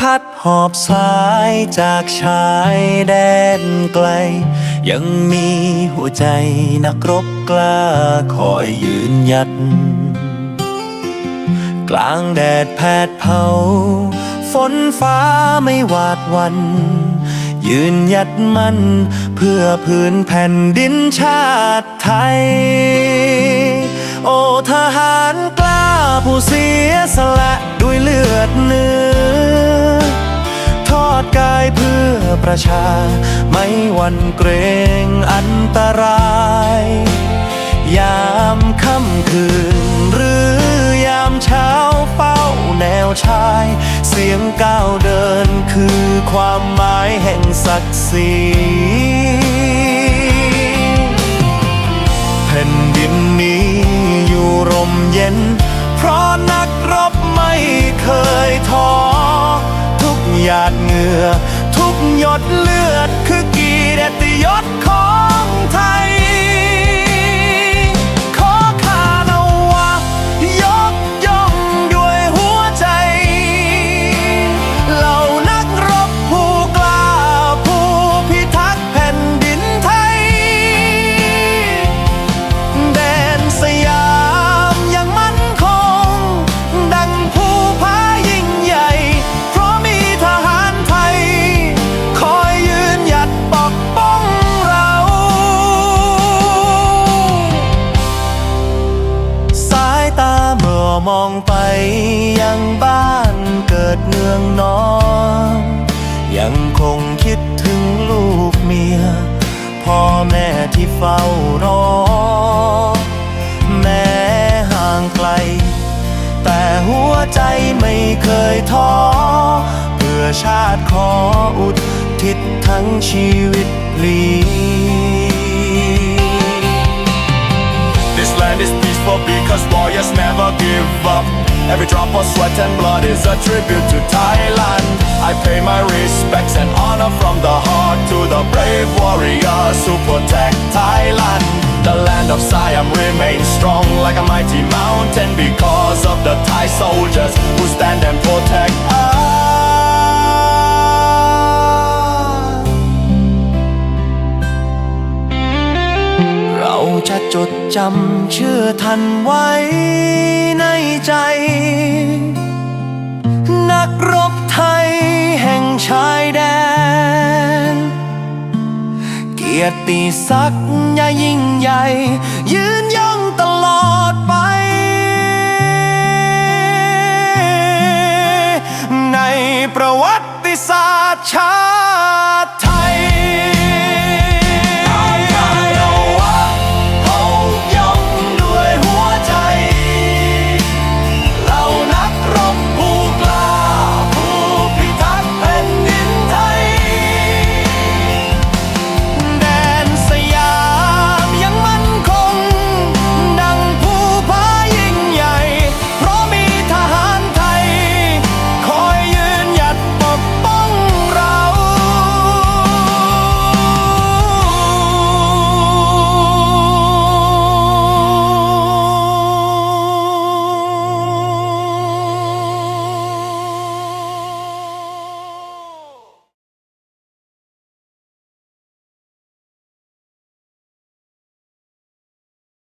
พัดหอบสายจากชายแดนไกล ยังมีหัวใจนักรบกล้าคอยยืนหยัด กลางแดดแผดเผา ฝนฟ้าไม่หวาดวัน ยืนหยัดมันเพื่อพื้นแผ่นดินชาติไทย กายเพื่อประชา ไม่หวันเกรงอันตราย ยามค่ำคืน หรือยามเช้าเฝ้าแนวชาย เสียงก้าวเดินคือความหมายแห่งศักดิ์ศรีแผ่นดินนี้อยู่ร่มเย็น เพราะนักรบไม่เคยท้อ หยาดเหงื่อ ทุกหยดเลือด มองไปยังบ้านเกิดเมืองนอนยังคงคิดถึงลูกเมีย พ่อแม่ที่เฝ้ารอ แม้ห่างไกล แต่หัวใจไม่เคยท้อเพื่อชาติขออุทิศทั้งชีวิตลี This land is because warriors never give up. Every drop of sweat and blood is a tribute to Thailand. I pay my respects and honor from the heart to the brave warriors who protect Thailand. The land of Siam remains strong like a mighty mountain because of the Thai soldiers who stand and protect us. จดจำชื่อท่านไว้ในใจ นักรบไทยแห่งชายแดน เกียรติศักดิ์ยายิ่งใหญ่ ยืนยงตลอดไป ในประวัติศาสตร์ชา